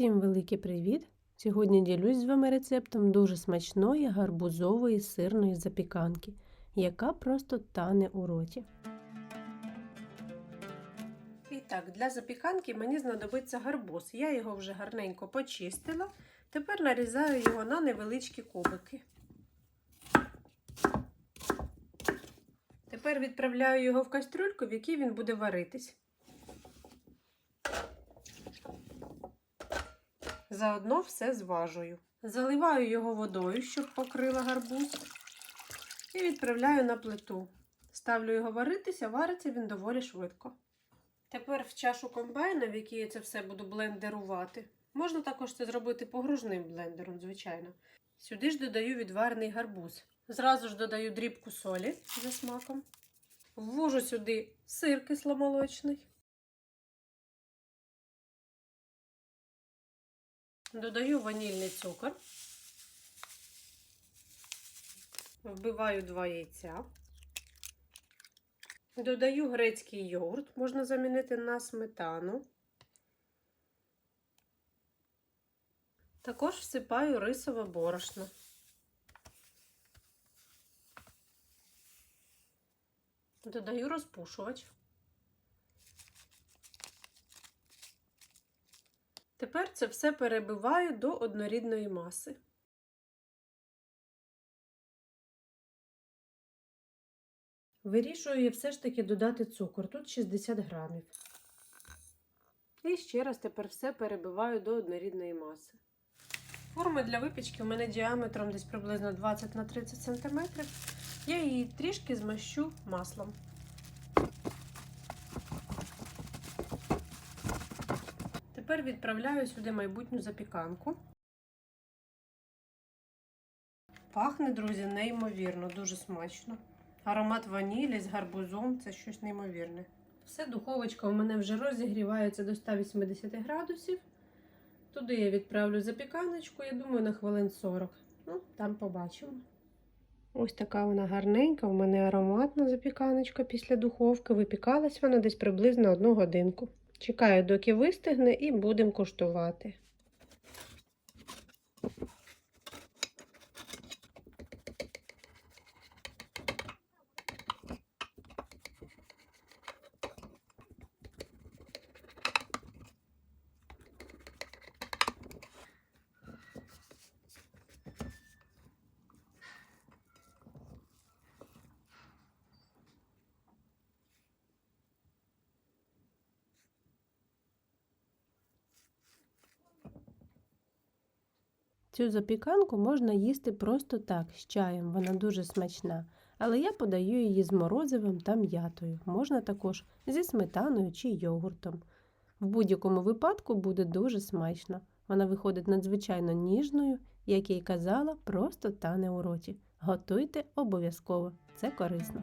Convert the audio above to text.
Всім великий привіт! Сьогодні ділюсь з вами рецептом дуже смачної гарбузової сирної запіканки, яка просто тане у роті. І так, для запіканки мені знадобиться гарбуз. Я його вже гарненько почистила. Тепер нарізаю його на невеличкі кубики. Тепер відправляю його в кастрюльку, в якій він буде варитись. Заодно все зважую. Заливаю його водою, щоб покрила гарбуз, і відправляю на плиту. Ставлю його варитися, вариться він доволі швидко. Тепер в чашу комбайна, в якій я це все буду блендерувати, можна також це зробити погружним блендером, звичайно. Сюди ж додаю відварений гарбуз. Зразу ж додаю дрібку солі за смаком. Ввожу сюди сир кисломолочний. Додаю ванільний цукор. Вбиваю два яйця. Додаю грецький йогурт, можна замінити на сметану. Також всипаю рисове борошно. Додаю розпушувач. Тепер це все перебиваю до однорідної маси. Вирішую все ж таки додати цукор. Тут 60 грамів. І ще раз тепер все перебиваю до однорідної маси. Форма для випічки у мене діаметром десь приблизно 20 на 30 см. Я її трішки змащу маслом. Тепер відправляю сюди майбутню запіканку. Пахне, друзі, неймовірно, дуже смачно. Аромат ванілі з гарбузом це щось неймовірне. Все, духовочка у мене вже розігрівається до 180 градусів. Туди я відправлю запіканочку, я думаю, на хвилин 40. Ну, там побачимо. Ось така вона гарненька, у мене ароматна запіканочка після духовки. Випікалась вона десь приблизно одну годинку. Чекаю, доки вистигне, і будемо куштувати. Цю запіканку можна їсти просто так, з чаєм, вона дуже смачна. Але я подаю її з морозивом та м'ятою. Можна також зі сметаною чи йогуртом. В будь-якому випадку буде дуже смачно. Вона виходить надзвичайно ніжною, як я й казала, просто тане у роті. Готуйте обов'язково, це корисно.